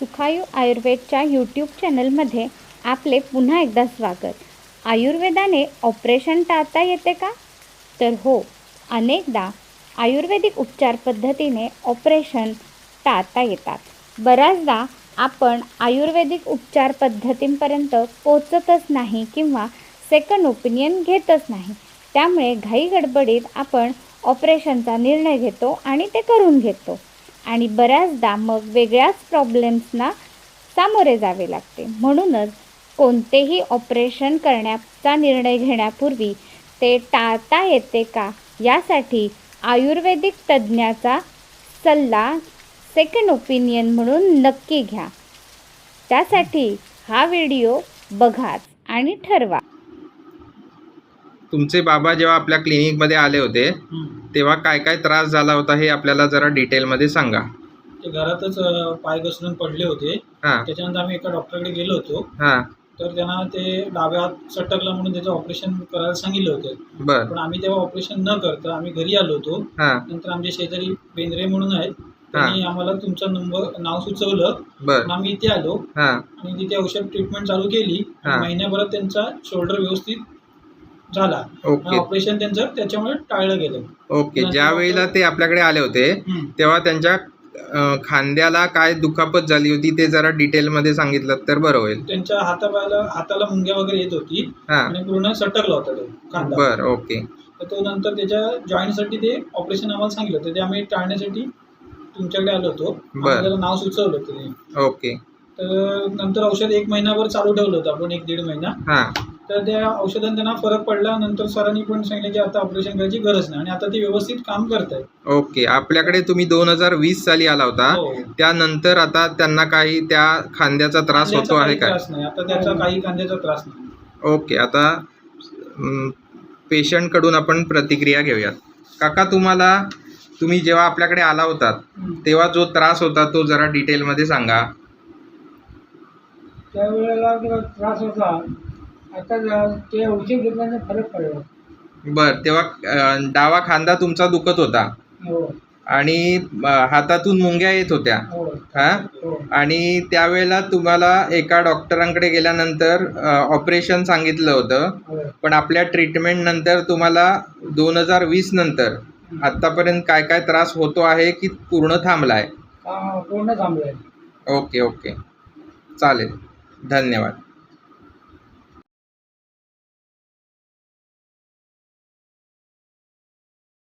Sukhayu आयुर्वेदच्या YouTube चॅनलमध्ये आपले पुन्हा एकदा स्वागत. आयुर्वेदाने ऑपरेशन टाळता येते का? तर हो अनेकदा आयुर्वेदिक उपचार पद्धतीने ऑपरेशन टाळता येतात. बऱ्याचदा आपण आयुर्वेदिक उपचार पद्धतींपर्यंत पोचतच नाही किंवा सेकंड ओपिनियन घेतच नाही. त्यामुळे घाई गडबडीत आपण ऑपरेशनचा निर्णय घेतो आणि ते करून घेतो. आणि बऱ्याचदा मग वेगळ्याच प्रॉब्लेम्सना सामोरे जावे लागते. म्हणूनच कोणतेही ऑपरेशन करण्याचा निर्णय घेण्यापूर्वी ते टाळता येते का? यासाठी आयुर्वेदिक तज्ज्ञाचा सल्ला सेकंड ओपिनियन म्हणून नक्की घ्या. त्यासाठी हा व्हिडिओ बघाच आणि ठरवा. तुमचे बाबा जेव्हा आपल्या क्लिनिकमध्ये आले होते. तेव्हा काय काय त्रास झाला होता हे आपल्याला जरा डिटेलमध्ये सांगा. ते घरातच पाय घसरून पडले होते. हां. त्याच्यानंतर आम्ही एका डॉक्टरकडे गेलो होतो. हां. तर त्यांना ते डाव्या हात सटकला म्हणून त्याचं ऑपरेशन करायला सांगितलं होतं. बर. पण आम्ही तेव्हा ऑपरेशन न करता आम्ही घरी आलो होतो. हां. नंतर आमचे शेजारी बेंद्रे म्हणून आहेत. त्यांनी आम्हाला तुमचा नंबर नाव सुचवलं. बर. पण आम्ही इथे आलो. हां. आणि तिथे औषध ट्रीटमेंट चालू केली. आणि हा. महिन्याभरात त्यांचा शोल्डर व्यवस्थित झाला. ओके. ऑपरेशन त्यांचं त्याच्यामुळे टाळलं गेलं. ओके. ज्या वेळेला ते आपल्याकडे आले होते हम्म. तेव्हा त्यांच्या अं, खांद्याला काय दुखापत झाली होती ते जरा डिटेलमध्ये सांगितलं तर बरं होईल. त्यांच्या हातापायाला हाताला मुंग्या वगैरे येत होती हां. आणि पूर्ण सटकला होता तो कांदा बर ओके. तर तो नंतर त्याच्या जॉईंटसाठी ते ऑपरेशन आम्हाला सांगितलं होतं. ते आम्ही टाळण्यासाठी तुमच्याकडे आलो होतो. बरं. त्याला नाव सुचवलं होतं ते. ओके. तर नंतर औषध एक महिनाभर चालू ठेवलं होतं आपण एक दीड महिना. हां. तर त्या औषधाने त्यांना फरक पडला नंतर सरांनी पण सांगितलं की आता ऑपरेशन करायची गरज नाही. आणि आता ते व्यवस्थित काम करत आहेत ओके आपल्याकडे तुम्ही दोन हजार वीस साली आला होता. हो. त्यानंतर आता त्यांना काही त्या खांद्याचा त्रास होतो आहे का? त्रास नाही. आता त्याचा काही कांद्याचा त्रास नाही. ओके आता पेशंटकडून आपण प्रतिक्रिया घेऊयात. काका तुम्हाला तुम्ही जेव्हा आपल्याकडे आला होतात तेव्हा जो त्रास होता तो जरा डिटेलमध्ये सांगा. त्यावेळेला जरा त्रास होता आता जरा ते औषध घेतल्याने फरक पडला. बर तेव्हा अं, डावा खांदा तुमचा दुखत होता. हो. आणि अं, हातातून मुंग्या येत होत्या. हो. हा? हो. आणि त्यावेळेला तुम्हाला एका डॉक्टरांकडे गेल्यानंतर ऑपरेशन सांगितलं होतं. हो. पण आपल्या ट्रीटमेंट नंतर तुम्हाला दोन हजार वीस नंतर आत्तापर्यंत काय काय त्रास होतो आहे की पूर्ण थांबलाय? का पूर्ण थांबलंय. Okay okay. चालेल. धन्यवाद.